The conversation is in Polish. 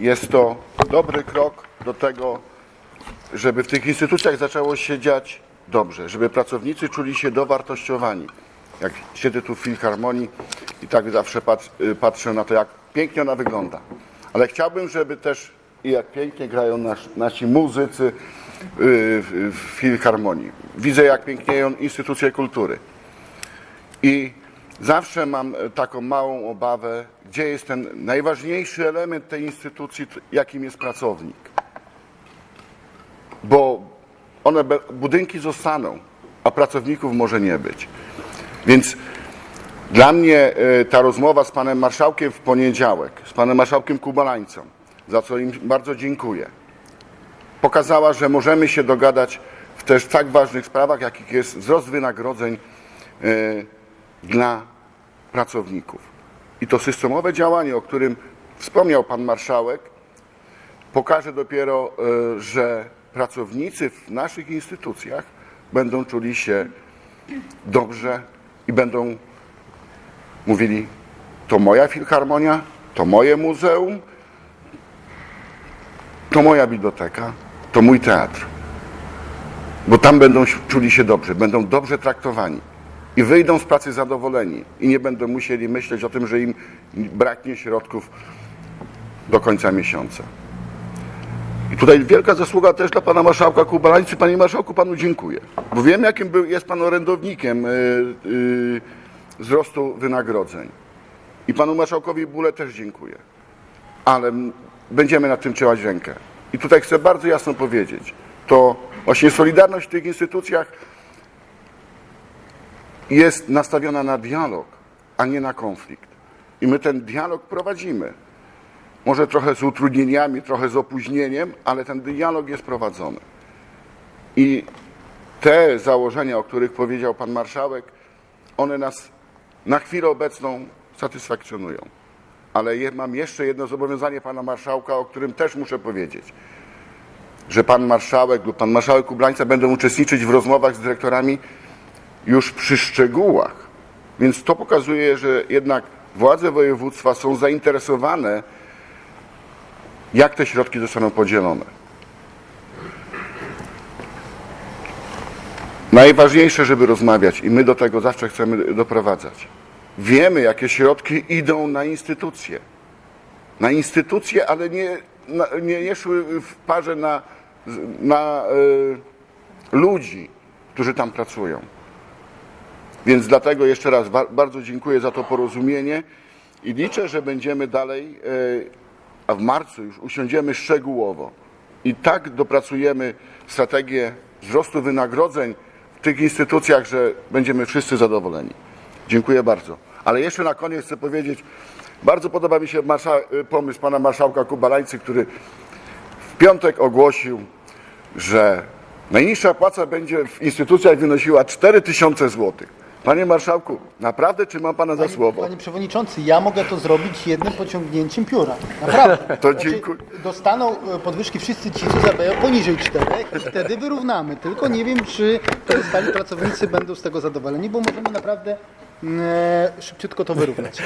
Jest to dobry krok do tego, żeby w tych instytucjach zaczęło się dziać dobrze, żeby pracownicy czuli się dowartościowani. Jak siedzę tu w Filharmonii i tak zawsze y, patrzę na to, jak pięknie ona wygląda. Ale chciałbym, żeby też i jak pięknie grają nas, nasi muzycy y, w Filharmonii. Widzę, jak pięknieją instytucje kultury. I zawsze mam e, taką małą obawę, gdzie jest ten najważniejszy element tej instytucji, jakim jest pracownik. Bo one, budynki zostaną, a pracowników może nie być. Więc dla mnie e, ta rozmowa z panem marszałkiem w poniedziałek, z panem marszałkiem Kubalańcą, za co im bardzo dziękuję, pokazała, że możemy się dogadać w też tak ważnych sprawach, jakich jest wzrost wynagrodzeń e, dla pracowników. I to systemowe działanie, o którym wspomniał pan marszałek, pokaże dopiero, e, że pracownicy w naszych instytucjach będą czuli się dobrze i będą mówili: To moja filharmonia, to moje muzeum, to moja biblioteka, to mój teatr. Bo tam będą czuli się dobrze, będą dobrze traktowani i wyjdą z pracy zadowoleni i nie będą musieli myśleć o tym, że im braknie środków do końca miesiąca. I tutaj wielka zasługa też dla pana marszałka Kubalańcy. Panie marszałku, panu dziękuję. Bo wiem, jakim był, jest pan orędownikiem y, y, wzrostu wynagrodzeń. I panu marszałkowi Bule też dziękuję. Ale będziemy nad tym trzymać rękę. I tutaj chcę bardzo jasno powiedzieć, to właśnie solidarność w tych instytucjach jest nastawiona na dialog, a nie na konflikt. I my ten dialog prowadzimy. Może trochę z utrudnieniami, trochę z opóźnieniem, ale ten dialog jest prowadzony. I te założenia, o których powiedział pan marszałek, one nas na chwilę obecną satysfakcjonują. Ale mam jeszcze jedno zobowiązanie pana marszałka, o którym też muszę powiedzieć. Że pan marszałek lub pan marszałek Kublańca będą uczestniczyć w rozmowach z dyrektorami już przy szczegółach. Więc to pokazuje, że jednak władze województwa są zainteresowane, jak te środki zostaną podzielone. Najważniejsze, żeby rozmawiać i my do tego zawsze chcemy doprowadzać. Wiemy, jakie środki idą na instytucje. Na instytucje, ale nie, na, nie, nie szły w parze na, na y, ludzi, którzy tam pracują. Więc dlatego jeszcze raz ba- bardzo dziękuję za to porozumienie i liczę, że będziemy dalej, e, a w marcu już usiądziemy szczegółowo i tak dopracujemy strategię wzrostu wynagrodzeń w tych instytucjach, że będziemy wszyscy zadowoleni. Dziękuję bardzo. Ale jeszcze na koniec chcę powiedzieć, bardzo podoba mi się pomysł pana marszałka Kubalańcy, który w piątek ogłosił, że najniższa płaca będzie w instytucjach wynosiła 4000 zł. Panie marszałku, naprawdę czy mam pana za słowo? Panie Przewodniczący, ja mogę to zrobić jednym pociągnięciem pióra. Naprawdę. To dziękuję. Dostaną e, podwyżki wszyscy ci, co zarabiają poniżej czterech i wtedy wyrównamy. Tylko nie wiem, czy pozostali pracownicy będą z tego zadowoleni, bo możemy naprawdę mm, e, szybciutko to wyrównać.